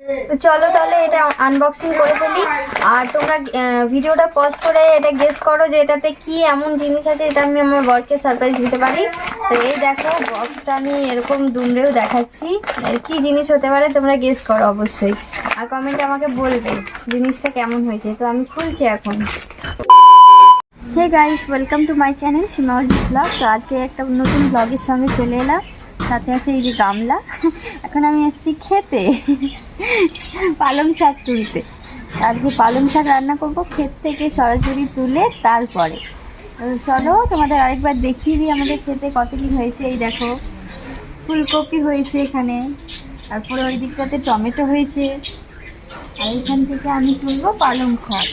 তো চলো তাহলে এটা আনবক্সিং করে ফেলি। আর তোমরা ভিডিওটা পজ করে এটা গেস করো যে এটাতে কি এমন জিনিস আছে এটা আমি আমার বরকে সারপ্রাইজ দিতে পারি। তো এই দেখো বক্সটা আমি এরকম দুমড়েও দেখাচ্ছি। কি জিনিস হতে পারে তোমরা গেস করো অবশ্যই। আর কমেন্টে আমাকে বলবে জিনিসটা কেমন হয়েছে। তো আমি খুলছি এখন। Hey guys welcome to my channel সীমাওয়াজ blog তো আজকে একটা নতুন ব্লগের সঙ্গে চলে এলাম। সাথে আছে এই যে গামলা। এখন আমি এসেছি খেতে। পালং শাক তুলতে। আজকে পালং শাক রান্না করব, ক্ষেত থেকে সরাসরি তুলে তারপরে। চলো, তোমাদের আরেকবার দেখিয়ে দিই আমাদের খেতে কত কি হয়েছে। এই দেখো, ফুলকপি হয়েছে এখানে, তারপরে ওই দিকটাতে টমেটো হয়েছে। আর এখান থেকে আমি তুলবো পালং শাক।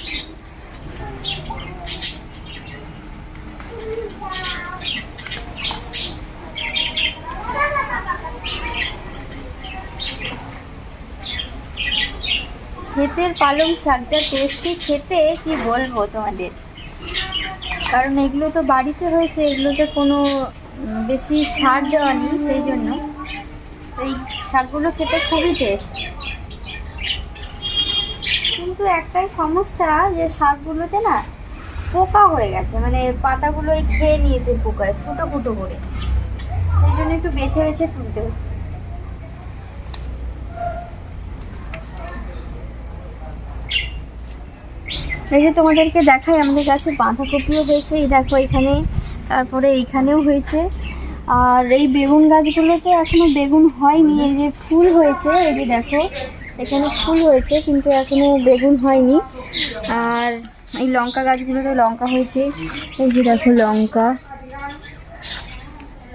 ক্ষেতের পালং শাকটা টেস্টি খেতে, কি বলব তোমাদের? কারণ এগুলো তো বাড়িতে হয়েছে, এগুলোতে কোনো বেশি সার দেওয়া নেই, সেই জন্য। এই শাকগুলো খেতে খুবই টেস্ট কিন্তু একটাই সমস্যা, যে শাকগুলোতে না পোকা হয়ে গেছে মানে পাতাগুলো খেয়ে নিয়েছে পোকায়, ফুটো ফুটো করে। সেই জন্য একটু বেছে বেছে তুলতে হচ্ছে। এই যে তোমাদেরকে দেখাই, আমাদের কাছে বাঁধাকপিও হয়েছে, এই দেখো এখানে, তারপরে এইখানেও হয়েছে। আর এই বেগুন গাছগুলোতে এখনও বেগুন হয়নি, এই যে ফুল হয়েছে, এই যে দেখো, এখানে ফুল হয়েছে, কিন্তু এখনও বেগুন হয়নি। আর এই লঙ্কা গাছগুলোতে লঙ্কা হয়েছে, এই যে দেখো লঙ্কা।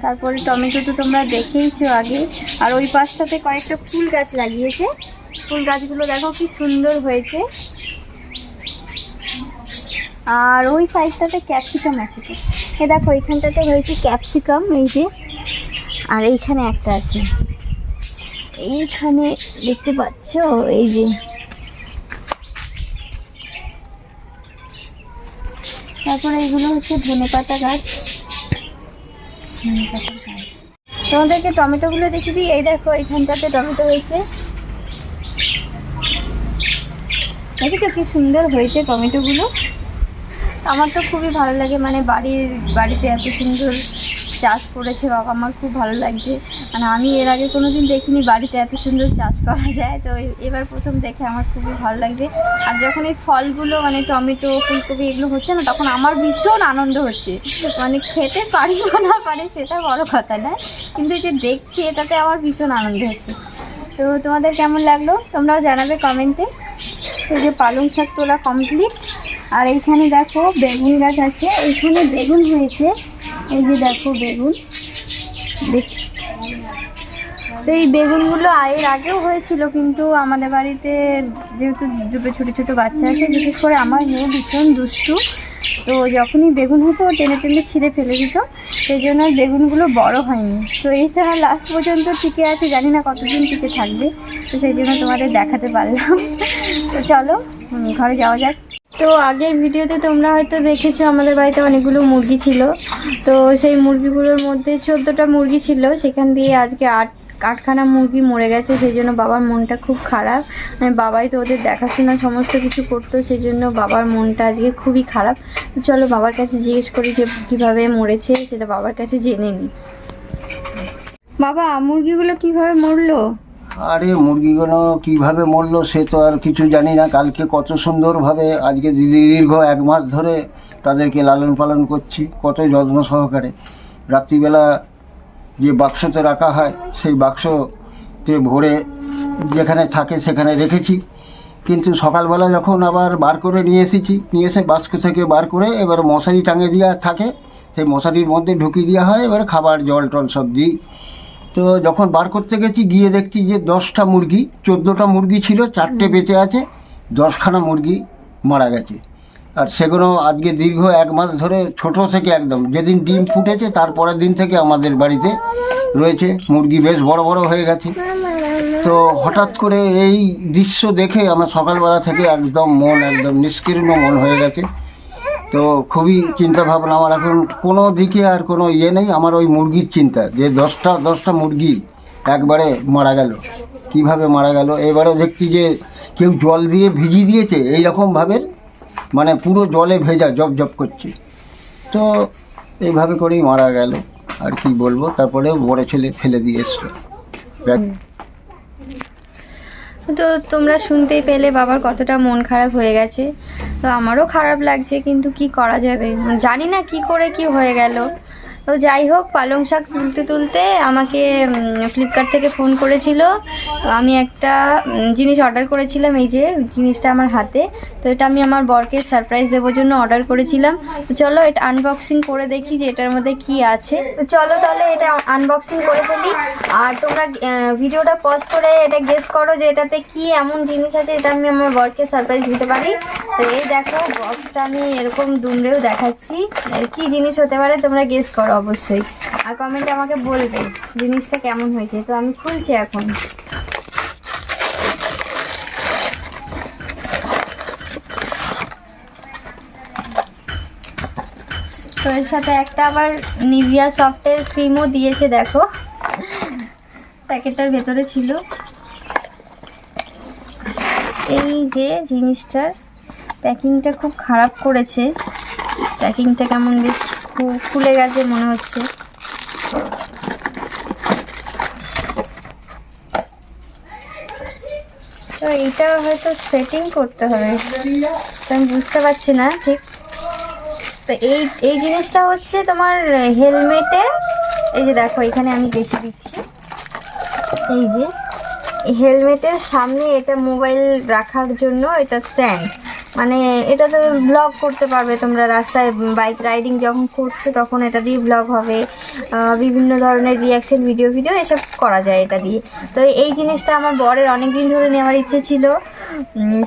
তারপরে টমেটো তো তোমরা দেখেইছো আগে, আর ওই পাশটাতে কয়েকটা ফুল গাছ লাগিয়েছে। ফুল গাছগুলো দেখো কি সুন্দর হয়েছে। আর ওই সাইডটাতে ক্যাপসিকাম আছে তো। এ দেখো এইখানটাতে হয়েছে ক্যাপসিকাম এই যে। আর এইখানে একটা আছে। এইখানে দেখতে পাচ্ছ, এই যে। তারপরে এগুলো হচ্ছে ধনে পাতা গাছ। তোমাদেরকে টমেটোগুলো দেখে দিই। এই দেখো এইখানটাতে টমেটো হয়েছে দেখেছ কি সুন্দর হয়েছে টমেটোগুলো? আমার তো খুবই ভালো লাগে মানে বাড়ির, বাড়িতে এত সুন্দর চাষ করেছে বাবা, আমার খুব ভালো লাগছে। মানে আমি এর আগে কোনো দিন দেখিনি বাড়িতে এত সুন্দর চাষ করা যায়, তো এবার প্রথম দেখে আমার খুবই ভালো লাগছে। আর যখন এই ফলগুলো মানে টমেটো, ফুলকপি এগুলো হচ্ছে না, তখন আমার ভীষণ আনন্দ হচ্ছে। মানে খেতে পারি না পারি সেটা বড় কথা না, কিন্তু যে দেখছি এটাতে আমার ভীষণ আনন্দ হচ্ছে। তো তোমাদের কেমন লাগল? তোমরাও জানাবে কমেন্টে। এই যে পালং শাক তোলা কমপ্লিট আর এইখানে দেখো বেগুন গাছ আছে। এইখানে বেগুন হয়েছে। এই যে দেখো বেগুন। তো এই বেগুনগুলো এর আগেও হয়েছিল, কিন্তু আমাদের বাড়িতে যেহেতু দুটো ছোটো ছোটো বাচ্চা আছে, বিশেষ করে আমার মেয়ে ভীষণ দুষ্টু। তো যখনই বেগুন হতো টেনে টেনে ছিঁড়ে ফেলে দিত। সেই জন্য বেগুনগুলো বড় হয়নি। তো এইটা লাস্ট পর্যন্ত টিকে আছে, জানি না কতদিন টিকে থাকবে। তো সেই জন্য তোমাদের দেখাতে পারলাম। তো চলো ঘরে যাওয়া যাক। তো আগের ভিডিওতে তোমরা হয়তো দেখেছ আমাদের বাড়িতে অনেকগুলো মুরগি ছিল। তো সেই মুরগিগুলোর মধ্যে চোদ্দোটা মুরগি ছিল। সেখান দিয়ে আজকে আট, আটখানা মুরগি মরে গেছে। সেই জন্য বাবার মনটা খুব খারাপ। মানে বাবাই তো ওদের দেখাশোনা সমস্ত কিছু করতো, সেই জন্য বাবার মনটা আজকে খুবই খারাপ। চলো বাবার কাছে জিজ্ঞেস করি যে কীভাবে মরেছে, সেটা বাবার কাছে জেনে নিই বাবা, মুরগিগুলো কীভাবে মরলো? আরে, মুরগিগুলো কীভাবে মরলো সে তো আর কিছু জানি না। কালকে কত সুন্দরভাবে, আজকে দীর্ঘ এক মাস ধরে তাদেরকে লালন পালন করছি, কত যত্ন সহকারে। রাত্রিবেলা যে বাক্সতে রাখা হয়, সেই বাক্সতে ভরে যেখানে থাকে সেখানে রেখেছি। কিন্তু সকালবেলা যখন আবার বার করে নিয়ে এসেছি, নিয়ে এসে বাক্স থেকে বার করে এবার মশারি টাঙিয়ে দেওয়া থাকে, সেই মশারির মধ্যে ঢুকিয়ে দেওয়া হয়, এবার খাবার জল টল সব দিই। তো যখন বার করতে গেছি গিয়ে দেখছি যে দশটা মুরগি চোদ্দোটা মুরগি ছিল চারটে বেঁচে আছে দশখানা মুরগি মারা গেছে। আর সেগুলো আজকে দীর্ঘ এক মাস ধরে ছোট থেকে একদম। যেদিন ডিম ফুটেছে তারপরের দিন থেকে আমাদের বাড়িতে রয়েছে। মুরগি বেশ বড় বড় হয়ে গেছে। তো হঠাৎ করে এই দৃশ্য দেখে আমার সকালবেলা থেকে একদম মন একদম নিষ্কীর্ণ মন হয়ে গেছে। তো খুবই চিন্তা ভাবনা, আমার এখন কোনো দিকে আর কোনো ইয়ে নেই, আমার ওই মুরগির চিন্তা, যে দশটা দশটা মুরগি একবারে মারা গেল, কীভাবে মারা গেল, এবারে দেখছি যে কেউ জল দিয়ে ভিজিয়ে দিয়েছে এই রকমভাবে মানে পুরো জলে ভেজা জব জব করছে। তো এইভাবে করেই মারা গেল, আর কি বলব, তারপরে বড় ছেলে ফেলে দিয়ে এসলো। তো তোমরা শুনতেই পেলে, বাবার কতটা মন খারাপ হয়ে গেছে। তো আমারও খারাপ লাগছে, কিন্তু কি করা যাবে? জানি না কি করে কি হয়ে গেল। তো যাই হোক, পালং শাক তুলতে তুলতে আমাকে ফ্লিপকার্ট থেকে ফোন করেছিল। আমি একটা জিনিস অর্ডার করেছিলাম, এই যে, জিনিসটা আমার হাতে। তো এটা আমি আমার বরকে সারপ্রাইজ দেওয়ার জন্য অর্ডার করেছিলাম। তো চলো এটা আনবক্সিং করে দেখি যে এটার মধ্যে কি আছে। তো চলো তাহলে এটা আনবক্সিং করে ফেলি। আর তোমরা ভিডিওটা পজ করে এটা গেস করো যে এটাতে কি এমন জিনিস আছে এটা আমি আমার বরকে সারপ্রাইজ দিতে পারি। তো এই দেখো বক্সটা আমি এরকম দুমড়েও দেখাচ্ছি। কি জিনিস হতে পারে তোমরা গেস করো অবশ্যই। আর কমেন্টে আমাকে বলবে জিনিসটা কেমন হয়েছে। তো আমি খুলছি এখন। তো এর সাথে একটা আবার নিভিয়া সফটের ক্রিমও দিয়েছে, দেখো। প্যাকেটটার ভেতরে ছিল। এই যে জিনিসটার প্যাকিংটা খুব খারাপ করেছে। প্যাকিংটা কেমন বেশ খুলে গেছে মনে হচ্ছে। তো এইটা হয়তো সেটিং করতে হবে। আমি বুঝতে পারছি না, ঠিক? তো এই এই জিনিসটা হচ্ছে তোমার হেলমেটের, এই যে দেখো, এখানে আমি দেখিয়ে দিচ্ছি। এই যে, হেলমেটের সামনে এটা মোবাইল রাখার জন্য এটা স্ট্যান্ড। মানে এটাতে ব্লগ করতে পারবে তোমরা, রাস্তায় বাইক রাইডিং যখন করছ তখন এটা দিয়ে ব্লগ হবে। বিভিন্ন ধরনের রিয়াকশন ভিডিও ভিডিও এসব করা যায় এটা দিয়ে। তো এই জিনিসটা আমার বরের অনেক দিন ধরে নেওয়ার ইচ্ছে ছিল।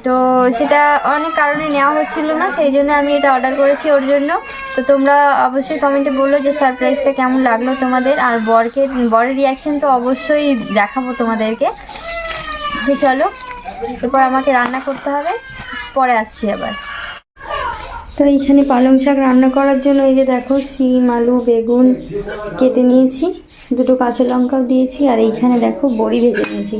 তো সেটা অনেক কারণে নেওয়া হচ্ছিল না, সেই জন্য আমি এটা অর্ডার করেছি ওর জন্য। তো তোমরা অবশ্যই কমেন্টে বলল যে সারপ্রাইজটা কেমন লাগল তোমাদের, আর বরকে, বরের রিয়াকশান তো অবশ্যই দেখাবো তোমাদেরকে। চলো, এরপর আমাকে রান্না করতে হবে, পরে আসছি আবার। তো এইখানে পালং শাক রান্না করার জন্য এই যে দেখো, শিম, আলু, বেগুন কেটে নিয়েছি, দুটো কাঁচা লঙ্কাও দিয়েছি, আর এইখানে দেখো বড়ি ভেজে নিয়েছি।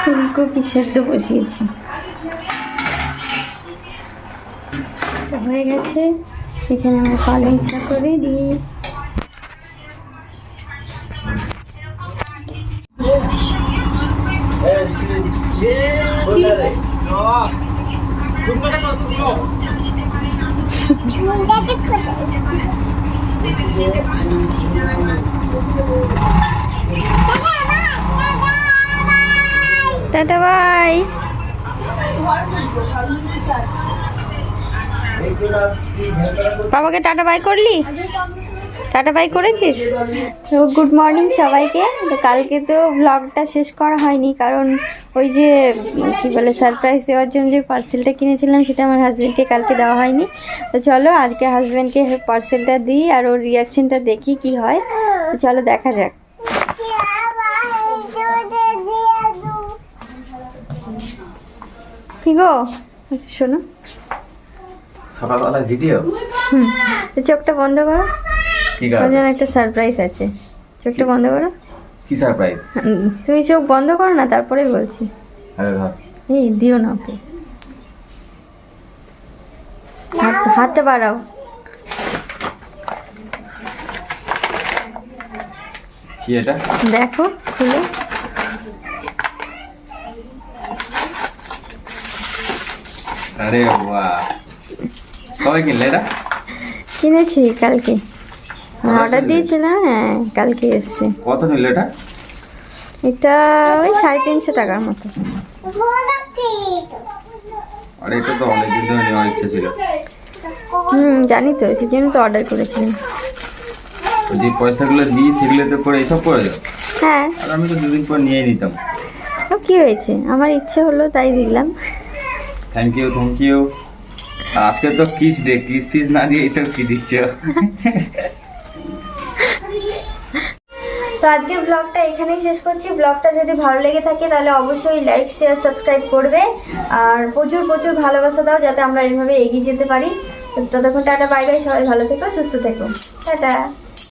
ফুলকপি সেদ্ধ বসিয়েছি। হয়ে গেছে। এখানে আমার পালং শাক করে দিই টাটা বাই। বাবাকে টাটা বাই করলি? টাটা বাই করেছিস? তো গুড মর্নিং সবাইকে। তো কালকে তো ব্লগটা শেষ করা হয়নি কারণ ওই যে কি বলে সারপ্রাইজ দেওয়ার জন্য যে পার্সেলটা কিনেছিলাম সেটা আমার হাজব্যান্ডকে কালকে দেওয়া হয়নি। তো চলো আজকে হাজব্যান্ডকে পার্সেলটা দিই আর ওর রিয়াকশনটা দেখি কি হয়। তো চলো দেখা যাক। কি গো? শোনো। সকালবেলা ভিডিও হুম। চোখটা বন্ধ করো। কি জন্য একটা সারপ্রাইজ আছে। চোখটা বন্ধ করো। কি সারপ্রাইজ তুমি চোখ বন্ধ করো না তারপরেই বলছি। এই দিও না ওকে। হাত হাতটা বাড়াও। কি এটা? দেখো খুলে। আরে বাহ। কবে কিনলে এটা? কিনেছি কালকে। অর্ডার দিয়েছিলাম হ্যাঁ কালকে এসছে। কত নিল এটা? এটা ওই সাড়ে তিনশো টাকার মতো। আরে এটা তো অনেকদিন ধরে নেওয়ার ইচ্ছে ছিল। হুম জানি তো সেই জন্য তো অর্ডার করেছিলাম। যে পয়সাগুলো দিই সেগুলোতে করে এইসব করে দাও। হ্যাঁ। আর আমি তো দুদিন পর নিয়ে নিতাম। তো কী হয়েছে? আমার ইচ্ছে হলো তাই দিলাম। থ্যাংক ইউ থ্যাংক ইউ আজকে তো কিস ডে কিস ফিস না দিয়ে এইসব কি দিচ্ছ? তো আজকের ব্লগটা এখানেই শেষ করছি। ব্লগটা যদি ভালো লেগে থাকে, তাহলে অবশ্যই লাইক শেয়ার সাবস্ক্রাইব করবে। আর প্রচুর প্রচুর ভালোবাসা দাও যাতে আমরা এইভাবে এগিয়ে যেতে পারি। তো ততক্ষণ টাটা বাই বাই সবাই ভালো থেকো, সুস্থ থেকো। টাটা।